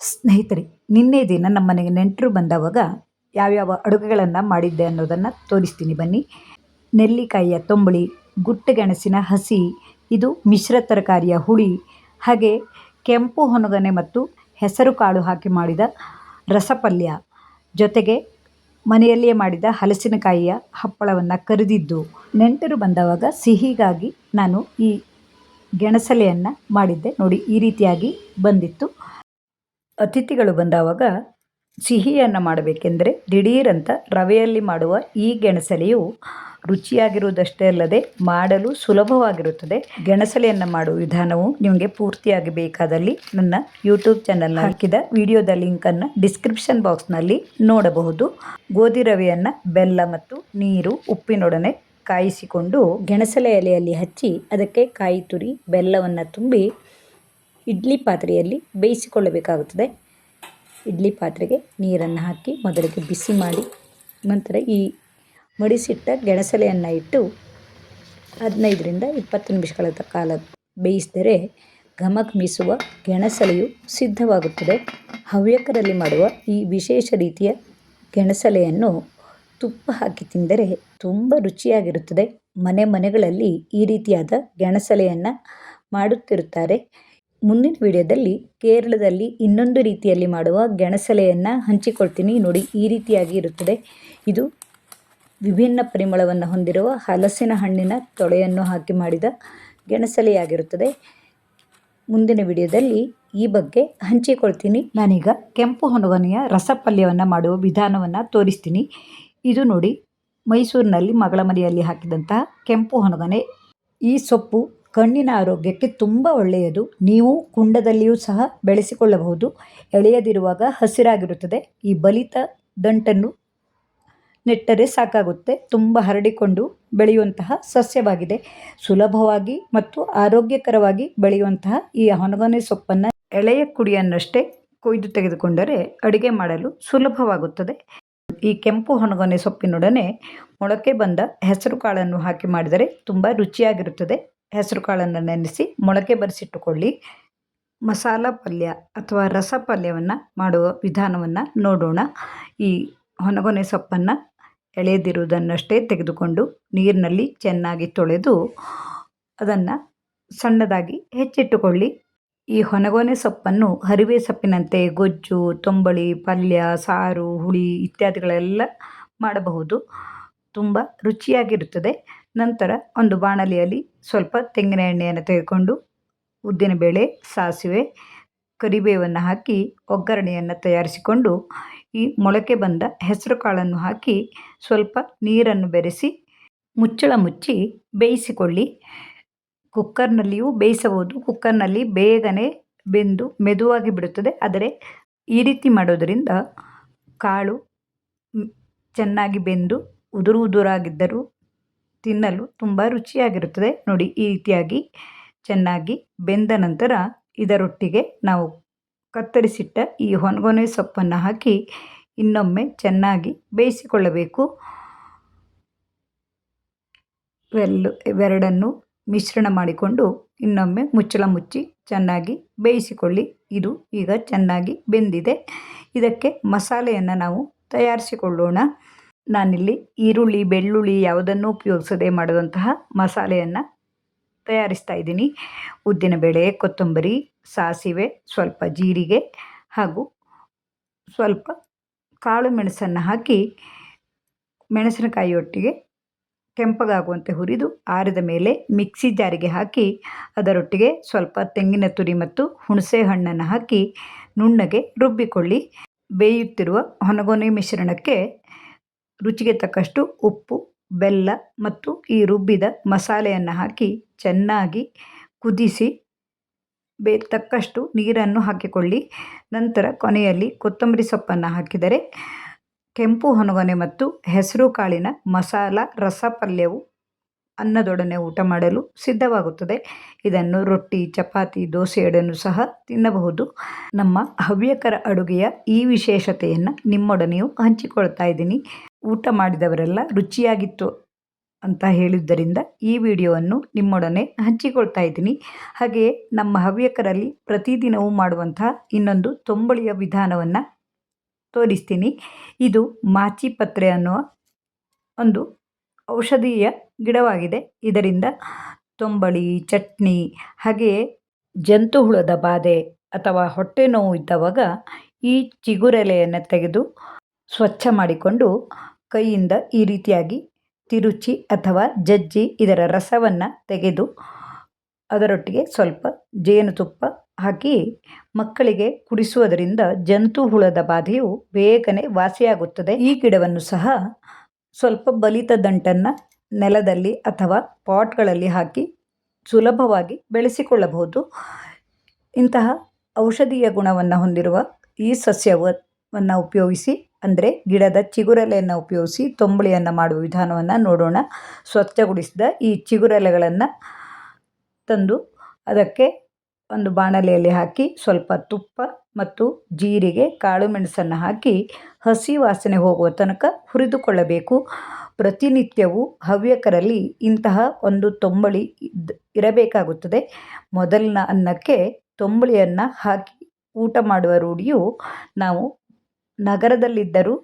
ಸ್ನೇಹಿತರೆ, ನಿನ್ನೆ ದಿನ ನಮ್ಮ ಮನೆಗೆ ನೆಂಟರು ಬಂದವಾಗ ಯಾವ್ಯಾವ ಅಡುಗೆಗಳನ್ನು ಮಾಡಿದ್ದೆ ಅನ್ನೋದನ್ನು ತೋರಿಸ್ತೀನಿ ಬನ್ನಿ. ನೆಲ್ಲಿಕಾಯಿಯ ತೊಂಬಳಿ, ಗುಟ್ಟಗೆಣಸಿನ ಹಸಿ, ಇದು ಮಿಶ್ರ ತರಕಾರಿಯ ಹುಳಿ, ಹಾಗೆ ಕೆಂಪು ಹೊನಗನೆ ಮತ್ತು ಹೆಸರು ಕಾಳು ಹಾಕಿ ಮಾಡಿದ ರಸಪಲ್ಯ, ಜೊತೆಗೆ ಮನೆಯಲ್ಲಿಯೇ ಮಾಡಿದ ಹಲಸಿನಕಾಯಿಯ ಹಪ್ಪಳವನ್ನು ಕರಿದಿದ್ದು. ನೆಂಟರು ಬಂದವಾಗ ಸಿಹಿಗಾಗಿ ನಾನು ಈ ಗೆಣಸಲೆಯನ್ನು ಮಾಡಿದ್ದೆ. ನೋಡಿ, ಈ ರೀತಿಯಾಗಿ ಬಂದಿತ್ತು. ಅತಿಥಿಗಳು ಬಂದಾವಾಗ ಸಿಹಿಯನ್ನು ಮಾಡಬೇಕೆಂದರೆ ದಿಢೀರಂತ ರವೆಯಲ್ಲಿ ಮಾಡುವ ಈ ಗೆಣಸಲೆಯು ರುಚಿಯಾಗಿರುವುದಷ್ಟೇ ಅಲ್ಲದೆ ಮಾಡಲು ಸುಲಭವಾಗಿರುತ್ತದೆ. ಗೆಣಸಲೆಯನ್ನು ಮಾಡುವ ವಿಧಾನವು ನಿಮಗೆ ಪೂರ್ತಿಯಾಗಿ ಬೇಕಾದಲ್ಲಿ ನನ್ನ ಯೂಟ್ಯೂಬ್ ಚಾನಲ್ ಹಾಕಿದ ವಿಡಿಯೋದ ಲಿಂಕನ್ನು ಡಿಸ್ಕ್ರಿಪ್ಷನ್ ಬಾಕ್ಸ್ನಲ್ಲಿ ನೋಡಬಹುದು. ಗೋಧಿ ರವೆಯನ್ನು ಬೆಲ್ಲ ಮತ್ತು ನೀರು ಉಪ್ಪಿನೊಡನೆ ಕಾಯಿಸಿಕೊಂಡು ಗೆಣಸಲೆ ಎಲೆಯಲ್ಲಿ ಹಚ್ಚಿ ಅದಕ್ಕೆ ಕಾಯಿ ತುರಿ ಬೆಲ್ಲವನ್ನು ತುಂಬಿ ಇಡ್ಲಿ ಪಾತ್ರೆಯಲ್ಲಿ ಬೇಯಿಸಿಕೊಳ್ಳಬೇಕಾಗುತ್ತದೆ. ಇಡ್ಲಿ ಪಾತ್ರೆಗೆ ನೀರನ್ನು ಹಾಕಿ ಮೊದಲಿಗೆ ಬಿಸಿ ಮಾಡಿ, ನಂತರ ಈ ಮಡಿಸಿಟ್ಟ ಗೆಣಸಲೆಯನ್ನು ಇಟ್ಟು ಹದಿನೈದರಿಂದ ಇಪ್ಪತ್ತು ನಿಮಿಷಗಳ ಕಾಲ ಬೇಯಿಸಿದರೆ ಘಮಘಮಿಸುವ ಗೆಣಸಲೆಯು ಸಿದ್ಧವಾಗುತ್ತದೆ. ಹವ್ಯಕರಲ್ಲಿ ಮಾಡುವ ಈ ವಿಶೇಷ ರೀತಿಯ ಗೆಣಸಲೆಯನ್ನು ತುಪ್ಪ ಹಾಕಿ ತಿಂದರೆ ತುಂಬ ರುಚಿಯಾಗಿರುತ್ತದೆ. ಮನೆ ಮನೆಗಳಲ್ಲಿ ಈ ರೀತಿಯಾದ ಗೆಣಸಲೆಯನ್ನು ಮಾಡುತ್ತಿರುತ್ತಾರೆ. ಮುಂದಿನ ವಿಡಿಯೋದಲ್ಲಿ ಕೇರಳದಲ್ಲಿ ಇನ್ನೊಂದು ರೀತಿಯಲ್ಲಿ ಮಾಡುವ ಗೆಣಸಲೆಯನ್ನು ಹಂಚಿಕೊಳ್ತೀನಿ. ನೋಡಿ, ಈ ರೀತಿಯಾಗಿ ಇರುತ್ತದೆ. ಇದು ವಿಭಿನ್ನ ಪರಿಮಳವನ್ನು ಹೊಂದಿರುವ ಹಲಸಿನ ಹಣ್ಣಿನ ತೊಳೆಯನ್ನು ಹಾಕಿ ಮಾಡಿದ ಗೆಣಸಲೆಯಾಗಿರುತ್ತದೆ. ಮುಂದಿನ ವಿಡಿಯೋದಲ್ಲಿ ಈ ಬಗ್ಗೆ ಹಂಚಿಕೊಳ್ತೀನಿ. ನಾನೀಗ ಕೆಂಪು ಹನುವನೆಯ ರಸಪಲ್ಯವನ್ನು ಮಾಡುವ ವಿಧಾನವನ್ನು ತೋರಿಸ್ತೀನಿ. ಇದು ನೋಡಿ, ಮೈಸೂರಿನಲ್ಲಿ ಮಗಳ ಮನೆಯಲ್ಲಿ ಹಾಕಿದಂತಹ ಕೆಂಪು ಹನುಗನೆ ಈ ಸೊಪ್ಪು ಕಣ್ಣಿನ ಆರೋಗ್ಯಕ್ಕೆ ತುಂಬ ಒಳ್ಳೆಯದು. ನೀವು ಕುಂಡದಲ್ಲಿಯೂ ಸಹ ಬೆಳೆಸಿಕೊಳ್ಳಬಹುದು. ಎಳೆಯದಿರುವಾಗ ಹಸಿರಾಗಿರುತ್ತದೆ. ಈ ಬಲಿತ ದಂಟನ್ನು ನೆಟ್ಟರೆ ಸಾಕಾಗುತ್ತೆ. ತುಂಬ ಹರಡಿಕೊಂಡು ಬೆಳೆಯುವಂತಹ ಸಸ್ಯವಾಗಿದೆ. ಸುಲಭವಾಗಿ ಮತ್ತು ಆರೋಗ್ಯಕರವಾಗಿ ಬೆಳೆಯುವಂತಹ ಈ ಹೊನಗೊನೆ ಸೊಪ್ಪನ್ನು ಎಳೆಯ ಕುಡಿಯನ್ನಷ್ಟೇ ಕೊಯ್ದು ತೆಗೆದುಕೊಂಡರೆ ಅಡುಗೆ ಮಾಡಲು ಸುಲಭವಾಗುತ್ತದೆ. ಈ ಕೆಂಪು ಹೊನಗೊನೆ ಸೊಪ್ಪಿನೊಡನೆ ಮೊಳಕೆ ಬಂದ ಹೆಸರು ಕಾಳನ್ನು ಹಾಕಿ ಮಾಡಿದರೆ ತುಂಬ ರುಚಿಯಾಗಿರುತ್ತದೆ. ಹೆಸರು ಕಾಳನ್ನು ನೆನೆಸಿ ಮೊಳಕೆ ಬರೆಸಿಟ್ಟುಕೊಳ್ಳಿ. ಮಸಾಲ ಪಲ್ಯ ಅಥವಾ ರಸ ಪಲ್ಯವನ್ನು ಮಾಡುವ ವಿಧಾನವನ್ನು ನೋಡೋಣ. ಈ ಹೊನಗೊನೆ ಸೊಪ್ಪನ್ನು ಎಳೆದಿರುವುದನ್ನಷ್ಟೇ ತೆಗೆದುಕೊಂಡು ನೀರಿನಲ್ಲಿ ಚೆನ್ನಾಗಿ ತೊಳೆದು ಅದನ್ನು ಸಣ್ಣದಾಗಿ ಹೆಚ್ಚಿಟ್ಟುಕೊಳ್ಳಿ. ಈ ಹೊನಗೊನೆ ಸೊಪ್ಪನ್ನು ಹರಿವೆ ಸೊಪ್ಪಿನಂತೆ ಗೊಜ್ಜು, ತೊಂಬಳಿ, ಪಲ್ಯ, ಸಾರು, ಹುಳಿ ಇತ್ಯಾದಿಗಳೆಲ್ಲ ಮಾಡಬಹುದು. ತುಂಬ ರುಚಿಯಾಗಿರುತ್ತದೆ. ನಂತರ ಒಂದು ಬಾಣಲಿಯಲ್ಲಿ ಸ್ವಲ್ಪ ತೆಂಗಿನ ಎಣ್ಣೆಯನ್ನು ತೆಗೆದುಕೊಂಡು ಉದ್ದಿನಬೇಳೆ ಸಾಸಿವೆ, ಕರಿಬೇವನ್ನು ಹಾಕಿ, ಒಗ್ಗರಣೆಯನ್ನು ತಯಾರಿಸಿಕೊಂಡು ಈ ಮೊಳಕೆ ಬಂದ ಹೆಸರು ಕಾಳನ್ನು ಹಾಕಿ ಸ್ವಲ್ಪ ನೀರನ್ನು ಬೆರೆಸಿ ಮುಚ್ಚಳ ಮುಚ್ಚಿ ಬೇಯಿಸಿಕೊಳ್ಳಿ. ಕುಕ್ಕರ್ನಲ್ಲಿಯೂ ಬೇಯಿಸಬಹುದು. ಕುಕ್ಕರ್ನಲ್ಲಿ ಬೇಗನೆ ಬೆಂದು ಮೆದುವಾಗಿ ಬಿಡುತ್ತದೆ. ಆದರೆ ಈ ರೀತಿ ಮಾಡೋದರಿಂದ ಕಾಳು ಚೆನ್ನಾಗಿ ಬೆಂದು ಉದುರು ಉದುರಾಗಿದ್ದರೂ ತಿನ್ನಲು ತುಂಬ ರುಚಿಯಾಗಿರುತ್ತದೆ. ನೋಡಿ, ಈ ರೀತಿಯಾಗಿ ಚೆನ್ನಾಗಿ ಬೆಂದ ನಂತರ ಇದರೊಟ್ಟಿಗೆ ನಾವು ಕತ್ತರಿಸಿಟ್ಟ ಈ ಹೊನಗೊನೆ ಸೊಪ್ಪನ್ನು ಹಾಕಿ ಇನ್ನೊಮ್ಮೆ ಚೆನ್ನಾಗಿ ಬೇಯಿಸಿಕೊಳ್ಳಬೇಕು. ಇವೆಲ್ಲ, ಇವೆರಡನ್ನು ಮಿಶ್ರಣ ಮಾಡಿಕೊಂಡು ಇನ್ನೊಮ್ಮೆ ಮುಚ್ಚಳ ಮುಚ್ಚಿ ಚೆನ್ನಾಗಿ ಬೇಯಿಸಿಕೊಳ್ಳಿ. ಇದು ಈಗ ಚೆನ್ನಾಗಿ ಬೆಂದಿದೆ. ಇದಕ್ಕೆ ಮಸಾಲೆಯನ್ನು ನಾವು ತಯಾರಿಸಿಕೊಳ್ಳೋಣ. ನಾನಿಲ್ಲಿ ಈರುಳ್ಳಿ, ಬೆಳ್ಳುಳ್ಳಿ ಯಾವುದನ್ನು ಉಪಯೋಗಿಸದೆ ಮಾಡಿದಂತಹ ಮಸಾಲೆಯನ್ನು ತಯಾರಿಸ್ತಾ ಇದ್ದೀನಿ. ಉದ್ದಿನಬೇಳೆ ಕೊತ್ತಂಬರಿ, ಸಾಸಿವೆ, ಸ್ವಲ್ಪ ಜೀರಿಗೆ ಹಾಗೂ ಸ್ವಲ್ಪ ಕಾಳು ಮೆಣಸನ್ನು ಹಾಕಿ ಮೆಣಸಿನಕಾಯಿಯೊಟ್ಟಿಗೆ ಕೆಂಪಗಾಗುವಂತೆ ಹುರಿದು ಆರಿದ ಮೇಲೆ ಮಿಕ್ಸಿ ಜಾರಿಗೆ ಹಾಕಿ ಅದರೊಟ್ಟಿಗೆ ಸ್ವಲ್ಪ ತೆಂಗಿನ ತುರಿ ಮತ್ತು ಹುಣಸೆ ಹಣ್ಣನ್ನು ಹಾಕಿ ನುಣ್ಣಗೆ ರುಬ್ಬಿಕೊಳ್ಳಿ. ಬೇಯುತ್ತಿರುವ ಹೊನಗೊನೆ ಮಿಶ್ರಣಕ್ಕೆ ರುಚಿಗೆ ತಕ್ಕಷ್ಟು ಉಪ್ಪು, ಬೆಲ್ಲ ಮತ್ತು ಈ ರುಬ್ಬಿದ ಮಸಾಲೆಯನ್ನು ಹಾಕಿ ಚೆನ್ನಾಗಿ ಕುದಿಸಿ ಬೇ, ತಕ್ಕಷ್ಟು ನೀರನ್ನು ಹಾಕಿಕೊಳ್ಳಿ. ನಂತರ ಕೊನೆಯಲ್ಲಿ ಕೊತ್ತಂಬರಿ ಸೊಪ್ಪನ್ನು ಹಾಕಿದರೆ ಕೆಂಪು ಹೊನಗೊನೆ ಮತ್ತು ಹೆಸರು ಕಾಳಿನ ಮಸಾಲ ರಸ ಪಲ್ಯವು ಅನ್ನದೊಡನೆ ಊಟ ಮಾಡಲು ಸಿದ್ಧವಾಗುತ್ತದೆ. ಇದನ್ನು ರೊಟ್ಟಿ, ಚಪಾತಿ ದೋಸೆಯೊಡನೆ ಸಹ ತಿನ್ನಬಹುದು. ನಮ್ಮ ಹವ್ಯಕರ ಅಡುಗೆಯ ಈ ವಿಶೇಷತೆಯನ್ನು ನಿಮ್ಮೊಡನೆಯೂ ಹಂಚಿಕೊಳ್ತಾ ಇದ್ದೀನಿ. ಊಟ ಮಾಡಿದವರೆಲ್ಲ ರುಚಿಯಾಗಿತ್ತು ಅಂತ ಹೇಳಿದ್ದರಿಂದ ಈ ವಿಡಿಯೋವನ್ನು ನಿಮ್ಮೊಡನೆ ಹಂಚಿಕೊಳ್ತಾ ಇದ್ದೀನಿ. ಹಾಗೆಯೇ ನಮ್ಮ ಹವ್ಯಕರಲ್ಲಿ ಪ್ರತಿದಿನವೂ ಮಾಡುವಂತಹ ಇನ್ನೊಂದು ತೊಂಬಳಿಯ ವಿಧಾನವನ್ನು ತೋರಿಸ್ತೀನಿ. ಇದು ಮಾಚಿಪತ್ರೆ ಅನ್ನುವ ಒಂದು ಔಷಧೀಯ ಗಿಡವಾಗಿದೆ. ಇದರಿಂದ ತೊಂಬಳಿ, ಚಟ್ನಿ, ಹಾಗೆಯೇ ಜಂತು ಹುಳದ ಬಾಧೆ ಅಥವಾ ಹೊಟ್ಟೆ ನೋವು ಇದ್ದವಾಗ ಈ ಚಿಗುರೆಲೆಯನ್ನು ತೆಗೆದು ಸ್ವಚ್ಛ ಮಾಡಿಕೊಂಡು ಕೈಯಿಂದ ಈ ರೀತಿಯಾಗಿ ತಿರುಚಿ ಅಥವಾ ಜಜ್ಜಿ ಇದರ ರಸವನ್ನು ತೆಗೆದು ಅದರೊಟ್ಟಿಗೆ ಸ್ವಲ್ಪ ಜೇನುತುಪ್ಪ ಹಾಕಿ ಮಕ್ಕಳಿಗೆ ಕುಡಿಸುವುದರಿಂದ ಜಂತು ಹುಳದ ಬಾಧೆಯು ಬೇಗನೆ ವಾಸಿಯಾಗುತ್ತದೆ. ಈ ಗಿಡವನ್ನು ಸಹ ಸ್ವಲ್ಪ ಬಲಿತ ದಂಟನ್ನು ನೆಲದಲ್ಲಿ ಅಥವಾ ಪಾಟ್ಗಳಲ್ಲಿ ಹಾಕಿ ಸುಲಭವಾಗಿ ಬೆಳೆಸಿಕೊಳ್ಳಬಹುದು. ಇಂತಹ ಔಷಧೀಯ ಗುಣವನ್ನು ಹೊಂದಿರುವ ಈ ಸಸ್ಯವನ್ನು ಉಪಯೋಗಿಸಿ, ಅಂದರೆ ಗಿಡದ ಚಿಗುರೆಲೆಯನ್ನು ಉಪಯೋಗಿಸಿ ತೊಂಬಳಿಯನ್ನು ಮಾಡುವ ವಿಧಾನವನ್ನು ನೋಡೋಣ. ಸ್ವಚ್ಛಗೊಳಿಸಿದ ಈ ಚಿಗುರೆಲೆಗಳನ್ನು ತಂದು ಅದಕ್ಕೆ ಒಂದು ಬಾಣಲೆಯಲ್ಲಿ ಹಾಕಿ ಸ್ವಲ್ಪ ತುಪ್ಪ ಮತ್ತು ಜೀರಿಗೆ, ಕಾಳು ಮೆಣಸನ್ನು ಹಾಕಿ ಹಸಿ ವಾಸನೆ ಹೋಗುವ ತನಕ ಹುರಿದುಕೊಳ್ಳಬೇಕು. ಪ್ರತಿನಿತ್ಯವೂ ಹವ್ಯಕರಲ್ಲಿ ಇಂತಹ ಒಂದು ತೊಂಬಳಿ ಇರಬೇಕಾಗುತ್ತದೆ. ಮೊದಲಿನ ಅನ್ನಕ್ಕೆ ತೊಂಬಳಿಯನ್ನು ಹಾಕಿ ಊಟ ಮಾಡುವ ರೂಢಿಯು ನಾವು ನಗರದಲ್ಲಿದ್ದರೂ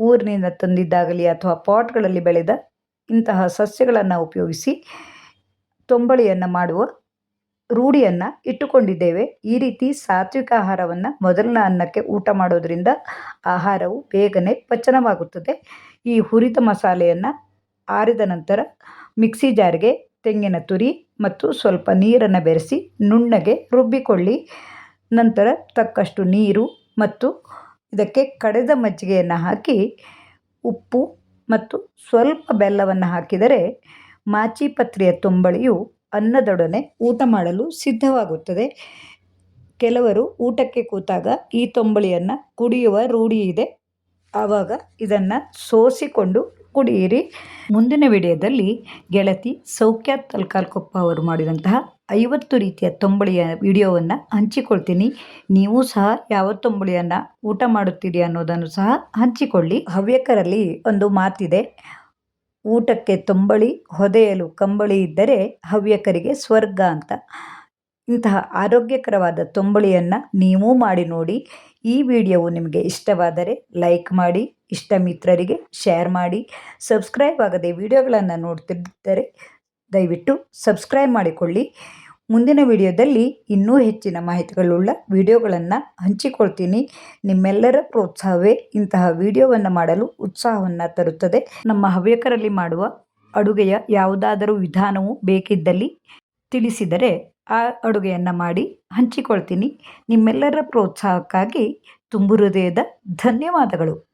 ಊರಿನಿಂದ ತಂದಿದ್ದಾಗಲಿ ಅಥವಾ ಪಾಟ್ಗಳಲ್ಲಿ ಬೆಳೆದ ಇಂತಹ ಸಸ್ಯಗಳನ್ನು ಉಪಯೋಗಿಸಿ ತೊಂಬಳಿಯನ್ನು ಮಾಡುವ ರೂಢಿಯನ್ನು ಇಟ್ಟುಕೊಂಡಿದ್ದೇವೆ. ಈ ರೀತಿ ಸಾತ್ವಿಕ ಆಹಾರವನ್ನು ಮೊದಲಿನ ಅನ್ನಕ್ಕೆ ಊಟ ಮಾಡೋದರಿಂದ ಆಹಾರವು ಬೇಗನೆ ಪಚನವಾಗುತ್ತದೆ. ಈ ಹುರಿದ ಮಸಾಲೆಯನ್ನು ಆರಿದ ನಂತರ ಮಿಕ್ಸಿ ಜಾರ್ಗೆ ತೆಂಗಿನ ತುರಿ ಮತ್ತು ಸ್ವಲ್ಪ ನೀರನ್ನು ಬೆರೆಸಿ ನುಣ್ಣಗೆ ರುಬ್ಬಿಕೊಳ್ಳಿ. ನಂತರ ತಕ್ಕಷ್ಟು ನೀರು ಮತ್ತು ಇದಕ್ಕೆ ಕಡೆದ ಮಜ್ಜಿಗೆಯನ್ನು ಹಾಕಿ ಉಪ್ಪು ಮತ್ತು ಸ್ವಲ್ಪ ಬೆಲ್ಲವನ್ನು ಹಾಕಿದರೆ ಮಾಚಿಪತ್ರೆಯ ತೊಂಬಳಿಯು ಅನ್ನದೊಡನೆ ಊಟ ಮಾಡಲು ಸಿದ್ಧವಾಗುತ್ತದೆ. ಕೆಲವರು ಊಟಕ್ಕೆ ಕೂತಾಗ ಈ ತೊಂಬಳಿಯನ್ನು ಕುಡಿಯುವ ರೂಢಿ ಇದೆ. ಆವಾಗ ಇದನ್ನು ಸೋಸಿಕೊಂಡು ಕುಡಿಯಿರಿ. ಮುಂದಿನ ವಿಡಿಯೋದಲ್ಲಿ ಗೆಳತಿ ಸೌಖ್ಯ ತಲ್ಕಾಲ್ಕೊಪ್ಪ ಅವರು ಮಾಡಿದಂತಹ ಐವತ್ತು ರೀತಿಯ ತೊಂಬಳಿಯ ವಿಡಿಯೋವನ್ನು ಹಂಚಿಕೊಳ್ತೀನಿ. ನೀವು ಸಹ ಯಾವ ತೊಂಬಳಿಯನ್ನು ಊಟ ಮಾಡುತ್ತೀರಿ ಅನ್ನೋದನ್ನು ಸಹ ಹಂಚಿಕೊಳ್ಳಿ. ಹವ್ಯಕರಲ್ಲಿ ಒಂದು ಮಾತಿದೆ. ಊಟಕ್ಕೆ ತುಂಬಳಿ, ಹೊದೆಯಲು ಕಂಬಳಿ ಇದ್ದರೆ ಹವ್ಯಕರಿಗೆ ಸ್ವರ್ಗ ಅಂತ. ಇಂತಹ ಆರೋಗ್ಯಕರವಾದ ತುಂಬಳಿಯನ್ನು ನೀವೂ ಮಾಡಿ ನೋಡಿ. ಈ ವಿಡಿಯೋವು ನಿಮಗೆ ಇಷ್ಟವಾದರೆ ಲೈಕ್ ಮಾಡಿ ಇಷ್ಟ ಮಿತ್ರರಿಗೆ ಶೇರ್ ಮಾಡಿ. ಸಬ್ಸ್ಕ್ರೈಬ್ ಆಗದೆ ವಿಡಿಯೋಗಳನ್ನು ನೋಡ್ತಿದ್ದರೆ ದಯವಿಟ್ಟು ಸಬ್ಸ್ಕ್ರೈಬ್ ಮಾಡಿಕೊಳ್ಳಿ. ಮುಂದಿನ ವಿಡಿಯೋದಲ್ಲಿ ಇನ್ನೂ ಹೆಚ್ಚಿನ ಮಾಹಿತಿಗಳುಳ್ಳ ವಿಡಿಯೋಗಳನ್ನು ಹಂಚಿಕೊಳ್ತೀನಿ. ನಿಮ್ಮೆಲ್ಲರ ಪ್ರೋತ್ಸಾಹವೇ ಇಂತಹ ವಿಡಿಯೋವನ್ನು ಮಾಡಲು ಉತ್ಸಾಹವನ್ನು ತರುತ್ತದೆ. ನಮ್ಮ ಹವ್ಯಕರಲ್ಲಿ ಮಾಡುವ ಅಡುಗೆಯ ಯಾವುದಾದರೂ ವಿಧಾನವು ಬೇಕಿದ್ದಲ್ಲಿ ತಿಳಿಸಿದರೆ ಆ ಅಡುಗೆಯನ್ನು ಮಾಡಿ ಹಂಚಿಕೊಳ್ತೀನಿ. ನಿಮ್ಮೆಲ್ಲರ ಪ್ರೋತ್ಸಾಹಕ್ಕಾಗಿ ತುಂಬು ಹೃದಯದ ಧನ್ಯವಾದಗಳು.